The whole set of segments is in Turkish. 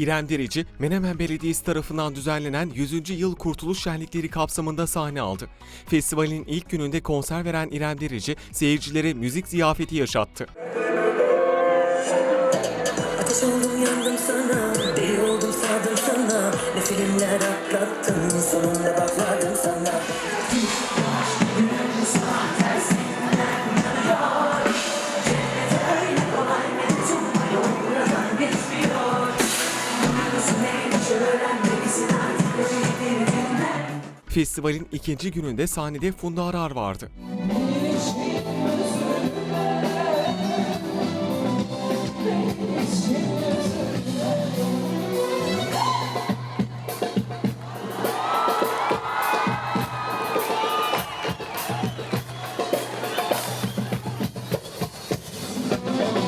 İrem Derici, Menemen Belediyesi tarafından düzenlenen 100. Yıl Kurtuluş Şenlikleri kapsamında sahne aldı. Festivalin ilk gününde konser veren İrem Derici, seyircilere müzik ziyafeti yaşattı. Ateş oldum yandım sana Deli oldum sardım sana Ne filmler atlattın Sonunda bak Festivalin ikinci gününde sahnede Funda Arar vardı.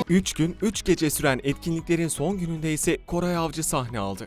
Üç gün, üç gece süren etkinliklerin son gününde ise Koray Avcı sahne aldı.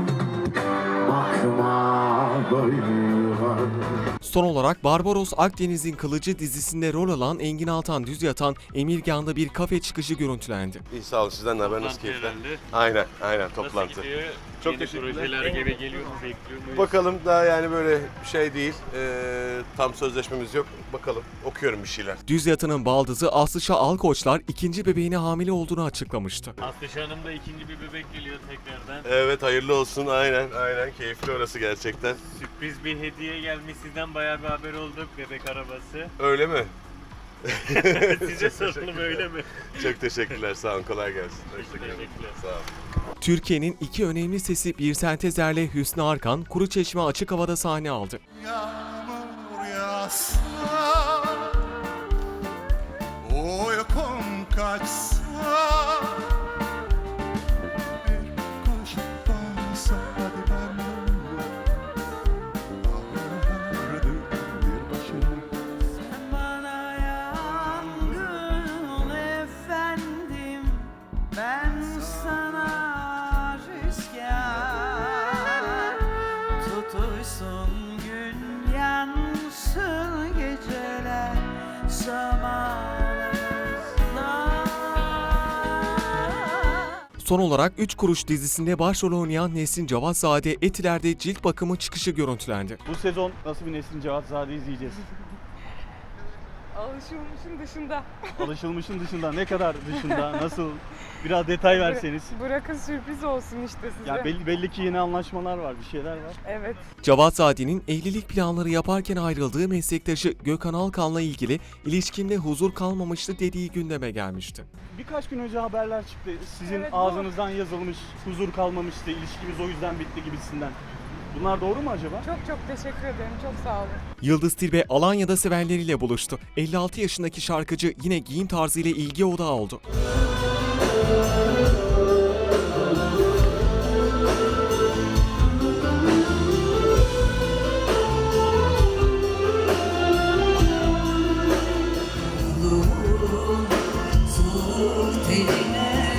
Son olarak Barbaros Akdeniz'in Kılıcı dizisinde rol alan Engin Altan Düz Yatan Emirgan'da bir kafe çıkışı görüntülendi. İyi sağ olun sizden ne haber nasıl Toplantı keyifler? herhalde. Aynen aynen Nasıl toplantı. gidiyor? Çok Yeni teşekkürler. projeler gibi geliyor mu? Bekliyor muyuz? Bakalım daha yani böyle bir şey değil. Ee, tam sözleşmemiz yok. Bakalım okuyorum bir şeyler. Düz Yatan'ın baldızı Aslışa Alkoçlar ikinci bebeğine hamile olduğunu açıklamıştı. Aslı Hanım da ikinci bir bebek geliyor tekrardan. Evet hayırlı olsun aynen aynen keyifli orası gerçekten. Sürpriz bir hediye gelmiş sizden bayağı bir haber olduk bebek arabası. Öyle mi? Size soralım öyle mi? Çok teşekkürler sağ olun kolay gelsin. Hoşçakalın. Teşekkürler. Sağ olun. Türkiye'nin iki önemli sesi Bir Sentezer'le Hüsnü Arkan, Kuruçeşme açık havada sahne aldı. Yağmur Son olarak 3 Kuruş dizisinde başrol oynayan Nesrin Cavatzade Etiler'de cilt bakımı çıkışı görüntülendi. Bu sezon nasıl bir Nesrin Cevatzade izleyeceğiz? Alışılmışın dışında. Alışılmışın dışında ne kadar dışında nasıl biraz detay verseniz. Bırakın sürpriz olsun işte size. Ya belli, belli ki yeni anlaşmalar var, bir şeyler var. Evet. Cavatzade'nin evlilik planları yaparken ayrıldığı meslektaşı Gökhan Alkan'la ilgili ilişkimde huzur kalmamıştı dediği gündeme gelmişti. Birkaç gün önce haberler çıktı. Sizin Evet, bu- ağzınızdan yazılmış, huzur kalmamıştı, ilişkimiz o yüzden bitti gibisinden. Bunlar doğru mu acaba? Çok çok teşekkür ederim. Çok sağ olun. Yıldız Tilbe Alanya'da sevenleriyle buluştu. 56 yaşındaki şarkıcı yine giyim tarzıyla ilgi odağı oldu. Susadı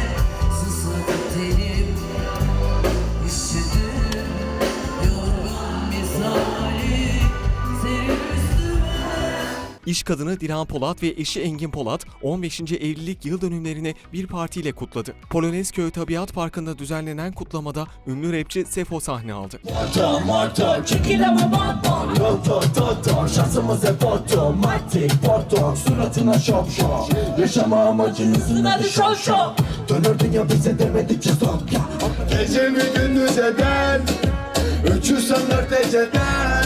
İş kadını Dilan Polat ve eşi Engin Polat 15. evlilik yıl dönümlerini bir partiyle kutladı. Polonezköy Tabiat Parkı'nda düzenlenen kutlamada ünlü rapçi Sefo sahne aldı. Motor motor çekileme motor Yoto toto şansımız hep otomatik Porto. Suratına şop şop Yaşama amacımızın adı şov şov Dönür dünya bize demedikçe stop ya. Gecemi gündüz eden 314 eceden Isabel Isabel Isabel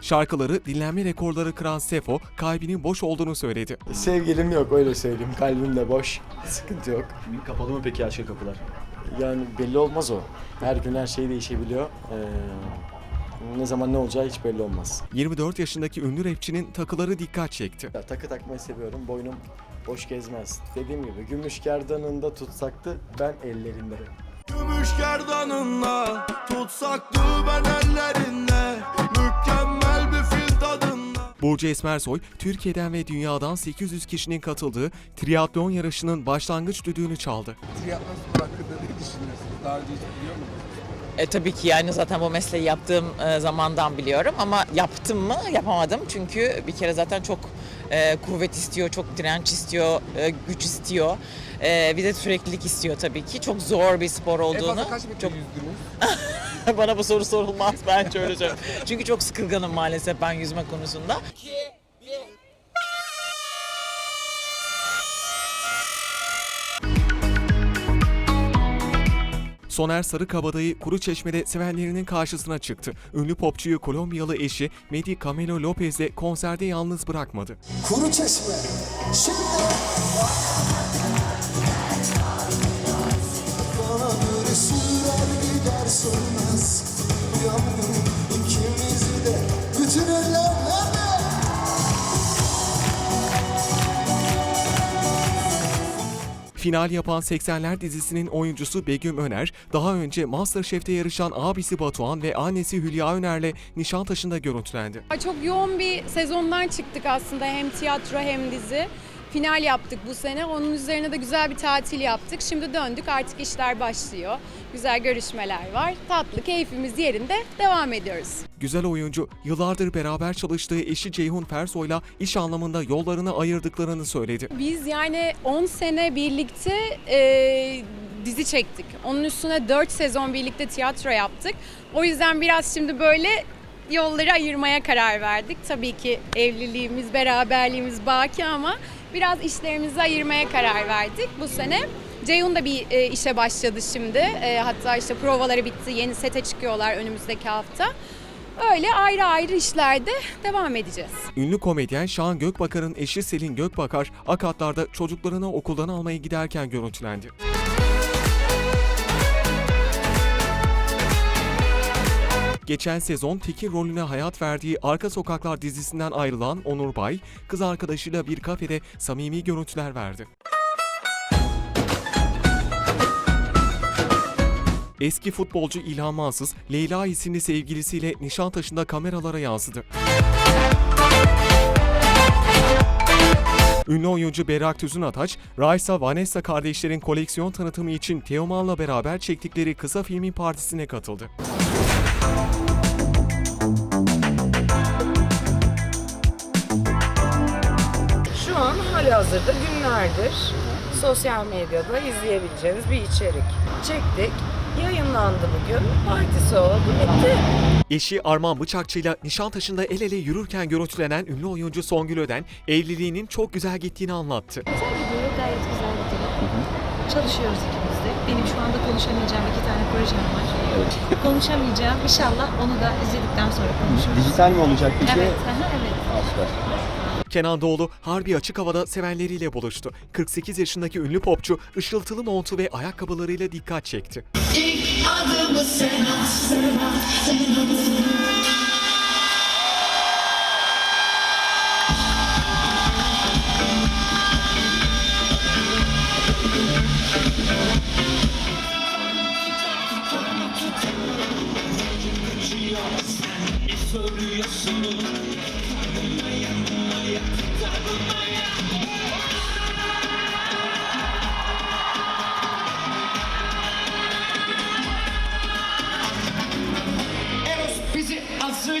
Şarkıları dinlenme rekorları kıran Sefo, kalbinin boş olduğunu söyledi. Sevgilim yok öyle söyleyeyim. Kalbim de boş. Sıkıntı yok. Kapalı mı peki aşka kapılar? Yani belli olmaz o. Her gün her şey değişebiliyor. Ee, ne zaman ne olacağı hiç belli olmaz. 24 yaşındaki ünlü rapçinin takıları dikkat çekti. Ya, takı takmayı seviyorum. Boynum boş gezmez. Dediğim gibi gümüş gerdanında tutsaktı ben ellerinde. Gümüş gerdanınla tutsak ben ellerinde Mükemmel bir fil tadında Burcu Esmersoy, Türkiye'den ve dünyadan 800 kişinin katıldığı triatlon yarışının başlangıç düdüğünü çaldı. Triatlon spor hakkında ne düşünüyorsunuz? Daha önce hiç biliyor musunuz? E, tabii ki yani zaten bu mesleği yaptığım e, zamandan biliyorum ama yaptım mı yapamadım çünkü bir kere zaten çok e, kuvvet istiyor, çok direnç istiyor, e, güç istiyor. E, bir de süreklilik istiyor tabii ki. Çok zor bir spor En olduğunu. fazla kaç metre çok yüzdünüz? bana bu soru sorulmaz bence öyle söyleyeyim. Çünkü çok sıkılganım maalesef ben yüzme konusunda. Soner Sarıkabadayı Kuruçeşme'de sevenlerinin karşısına çıktı. Ünlü popçuyu Kolombiyalı eşi Medi Camelo Lopez de konserde yalnız bırakmadı. Kuru çeşme Şimdi Bana göre sürer gider sönmez Final yapan 80'ler dizisinin oyuncusu Begüm Öner, daha önce MasterChef'te yarışan abisi Batuhan ve annesi Hülya Öner'le Nişantaşı'nda görüntülendi. Çok yoğun bir sezondan çıktık aslında hem tiyatro hem dizi. Final yaptık bu sene. Onun üzerine de güzel bir tatil yaptık. Şimdi döndük artık işler başlıyor. Güzel görüşmeler var. Tatlı keyfimiz yerinde devam ediyoruz. Güzel oyuncu, yıllardır beraber çalıştığı eşi Ceyhun Fersoy'la iş anlamında yollarını ayırdıklarını söyledi. Biz yani 10 sene birlikte e, dizi çektik. Onun üstüne 4 sezon birlikte tiyatro yaptık. O yüzden biraz şimdi böyle yolları ayırmaya karar verdik. Tabii ki evliliğimiz, beraberliğimiz baki ama biraz işlerimizi ayırmaya karar verdik bu sene. Ceyhun da bir e, işe başladı şimdi. E, hatta işte provaları bitti. Yeni sete çıkıyorlar önümüzdeki hafta. Öyle ayrı ayrı işlerde devam edeceğiz. Ünlü komedyen Şahan Gökbakar'ın eşi Selin Gökbakar, Akatlar'da çocuklarını okuldan almaya giderken görüntülendi. Geçen sezon Tekin rolüne hayat verdiği Arka Sokaklar dizisinden ayrılan Onur Bay, kız arkadaşıyla bir kafede samimi görüntüler verdi. Eski futbolcu İlhan Mansız, Leyla isimli sevgilisiyle Nişantaşı'nda kameralara yansıdı. Ünlü oyuncu Berrak Tüzün Ataç, Raisa Vanessa kardeşlerin koleksiyon tanıtımı için Teoman'la beraber çektikleri kısa filmin partisine katıldı. Şu an halihazırda günlerdir sosyal medyada izleyebileceğiniz bir içerik. Çektik, yayınlandı bugün, partisi oldu, bitti. Eşi Arman Bıçakçı'yla Nişantaşı'nda el ele yürürken görüntülenen ünlü oyuncu Songül Öden, evliliğinin çok güzel gittiğini anlattı. Güzel gidiyor, gayet güzel gidiyor. Çalışıyoruz ikimiz. Benim şu anda konuşamayacağım iki tane projem var. Konuşamayacağım. İnşallah onu da izledikten sonra konuşuruz. Dijital mi olacak peki? Evet, aha, evet. Kenan Doğulu Harbi Açık Hava'da sevenleriyle buluştu. 48 yaşındaki ünlü popçu ışıltılı montu ve ayakkabılarıyla dikkat çekti. Bizi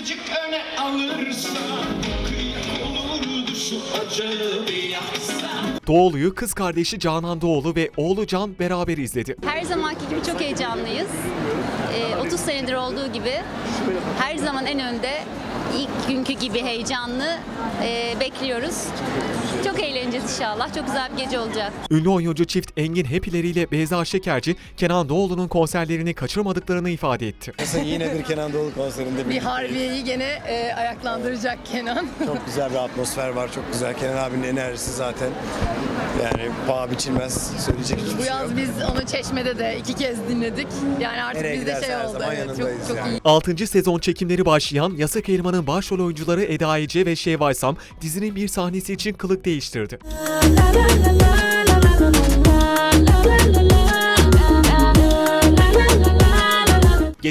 azıcık öne alırsa Kıyak olurdu şu acı bir yaksa Doğulu'yu kız kardeşi Canan Doğulu ve oğlu Can beraber izledi. Her zamanki gibi çok heyecanlıyız. Ee, 30 senedir olduğu gibi her zaman en önde ilk günkü gibi heyecanlı ee, bekliyoruz. Çok eğleneceğiz inşallah. Çok güzel bir gece olacak. Ünlü oyuncu çift Engin Hepileriyle Beyza Şekerci, Kenan Doğulu'nun konserlerini kaçırmadıklarını ifade etti. Yine bir Kenan Doğulu konserinde Bir Harbiye'yi gene e, ayaklandıracak Kenan. Çok güzel bir atmosfer var. Çok güzel. Kenan abinin enerjisi zaten. Yani paha biçilmez. Söyleyecek hiçbir Bu şey yok. yaz biz onu Çeşme'de de iki kez dinledik. Yani artık Nereye bizde giderse şey her oldu. zaman Evet, yanındayız çok, çok yani. iyi. 6. sezon çekimleri başlayan Yasak Elman'ın başrol oyuncuları Eda Ece ve Şevval Sam dizinin bir sahnesi için kılık değiştirdi. La la la la.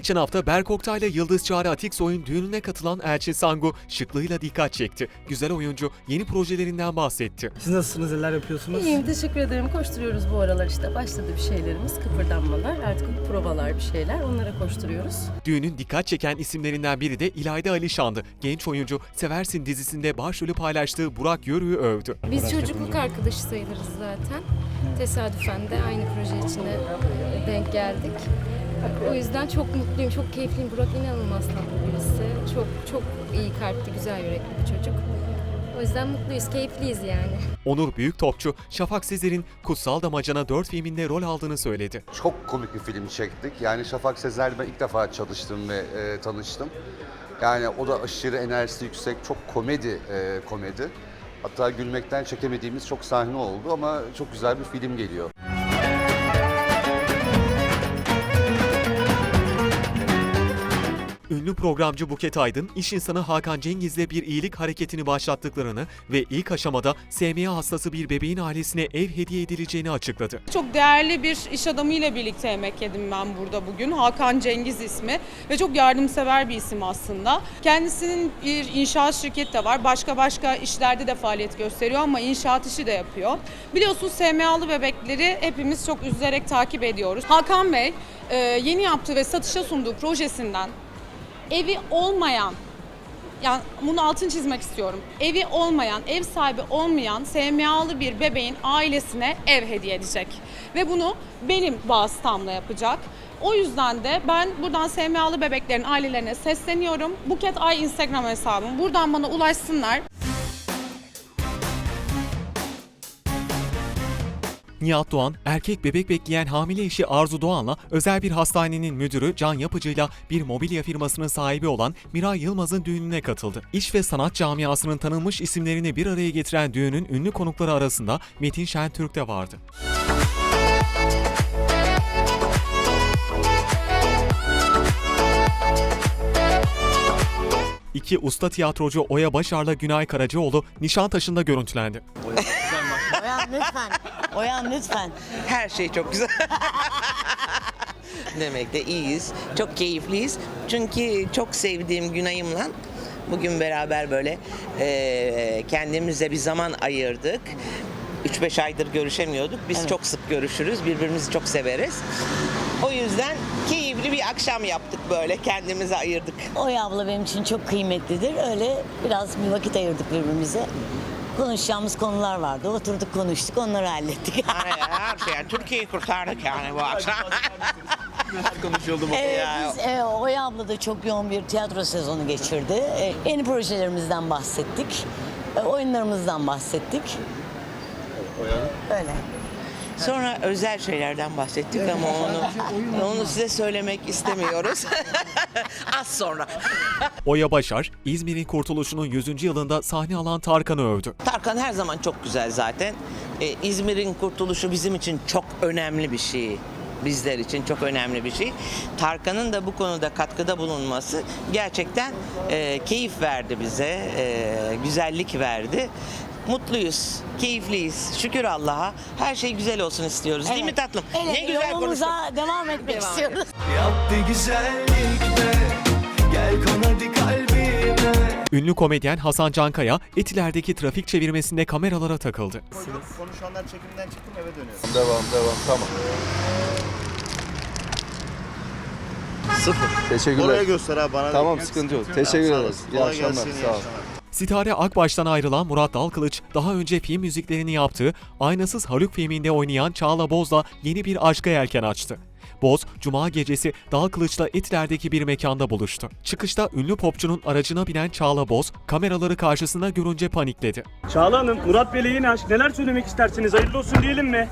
Geçen hafta Berk Oktay'la Yıldız Çağrı Atiksoy'un düğününe katılan Elçi Sangu şıklığıyla dikkat çekti. Güzel oyuncu yeni projelerinden bahsetti. Siz nasılsınız? Neler yapıyorsunuz? İyiyim teşekkür ederim. Koşturuyoruz bu aralar işte. Başladı bir şeylerimiz, kıpırdanmalar, artık provalar bir şeyler. Onlara koşturuyoruz. Düğünün dikkat çeken isimlerinden biri de İlayda Alişan'dı. Genç oyuncu Seversin dizisinde başrolü paylaştığı Burak Yörük'ü övdü. Biz çocukluk arkadaşı sayılırız zaten. Tesadüfen de aynı proje içine denk geldik. O yüzden çok mutluyum, çok keyifliyim. Burak inanılmaz tatlı birisi. Çok çok iyi kalpli, güzel yürekli bir çocuk. O yüzden mutluyuz, keyifliyiz yani. Onur Büyüktopçu, Şafak Sezer'in Kutsal Damacana 4 filminde rol aldığını söyledi. Çok komik bir film çektik. Yani Şafak Sezer'le ben ilk defa çalıştım ve e, tanıştım. Yani o da aşırı enerjisi yüksek, çok komedi e, komedi. Hatta gülmekten çekemediğimiz çok sahne oldu ama çok güzel bir film geliyor. Ünlü programcı Buket Aydın, iş insanı Hakan Cengiz'le bir iyilik hareketini başlattıklarını ve ilk aşamada SMA hastası bir bebeğin ailesine ev hediye edileceğini açıkladı. Çok değerli bir iş adamıyla birlikte yemek yedim ben burada bugün. Hakan Cengiz ismi ve çok yardımsever bir isim aslında. Kendisinin bir inşaat şirketi de var. Başka başka işlerde de faaliyet gösteriyor ama inşaat işi de yapıyor. Biliyorsunuz SMA'lı bebekleri hepimiz çok üzülerek takip ediyoruz. Hakan Bey e, yeni yaptığı ve satışa sunduğu projesinden evi olmayan yani bunu altın çizmek istiyorum. Evi olmayan, ev sahibi olmayan SMA'lı bir bebeğin ailesine ev hediye edecek. Ve bunu benim vasıtamla yapacak. O yüzden de ben buradan SMA'lı bebeklerin ailelerine sesleniyorum. Buket Ay Instagram hesabım. Buradan bana ulaşsınlar. Nihat Doğan, erkek bebek bekleyen hamile eşi Arzu Doğan'la özel bir hastanenin müdürü Can Yapıcı'yla bir mobilya firmasının sahibi olan Miray Yılmaz'ın düğününe katıldı. İş ve sanat camiasının tanınmış isimlerini bir araya getiren düğünün ünlü konukları arasında Metin Şentürk de vardı. İki usta tiyatrocu Oya Başar'la Günay Karacaoğlu Nişantaşı'nda görüntülendi. Oyan lütfen. Oyan lütfen. Her şey çok güzel. Demek de iyiyiz. Çok keyifliyiz. Çünkü çok sevdiğim Günay'ımla bugün beraber böyle eee, kendimize bir zaman ayırdık. 3-5 aydır görüşemiyorduk. Biz çok sık görüşürüz. Birbirimizi çok severiz. O yüzden keyifli bir akşam yaptık böyle. Kendimize ayırdık. Oya abla benim için çok kıymetlidir. Öyle biraz bir vakit ayırdık birbirimize. Konuşacağımız konular vardı. Oturduk konuştuk onları hallettik. Her şey. Yani Türkiye'yi kurtardık yani bu akşam. Konuşuldu mu? Evet, Ya. biz, e, Oya abla da çok yoğun bir tiyatro sezonu geçirdi. E, yeni projelerimizden bahsettik. E, oyunlarımızdan bahsettik. Öyle. Sonra özel şeylerden bahsettik ama onu onu size söylemek istemiyoruz. Az sonra. Oya Başar, İzmir'in kurtuluşunun 100. yılında sahne alan Tarkan'ı övdü. Tarkan her zaman çok güzel zaten. Ee, İzmir'in kurtuluşu bizim için çok önemli bir şey. Bizler için çok önemli bir şey. Tarkan'ın da bu konuda katkıda bulunması gerçekten e, keyif verdi bize, e, güzellik verdi. Mutluyuz, keyifliyiz. Şükür Allah'a. Her şey güzel olsun istiyoruz. Değil mi tatlım? Evet, ne güzel konuştuk. devam etmek Devam istiyoruz. Yap bir güzellik de Ünlü komedyen Hasan Cankaya, Etiler'deki trafik çevirmesinde kameralara takıldı. Konuşanlar çekimden çıktım eve dönüyorum. Devam devam tamam. Sıfır. Teşekkürler. göster abi bana. Tamam sıkıntı yok. Teşekkür ederiz. İyi akşamlar. Sağ ol. Sitare Akbaş'tan ayrılan Murat Dalkılıç, daha önce film müziklerini yaptığı Aynasız Haluk filminde oynayan Çağla Boz'la yeni bir aşka yelken açtı. Boz, Cuma gecesi Dalkılıç'la Etiler'deki bir mekanda buluştu. Çıkışta ünlü popçunun aracına binen Çağla Boz, kameraları karşısında görünce panikledi. Çağla Hanım, Murat Bey'le yeni aşk. Neler söylemek istersiniz? Hayırlı olsun diyelim mi?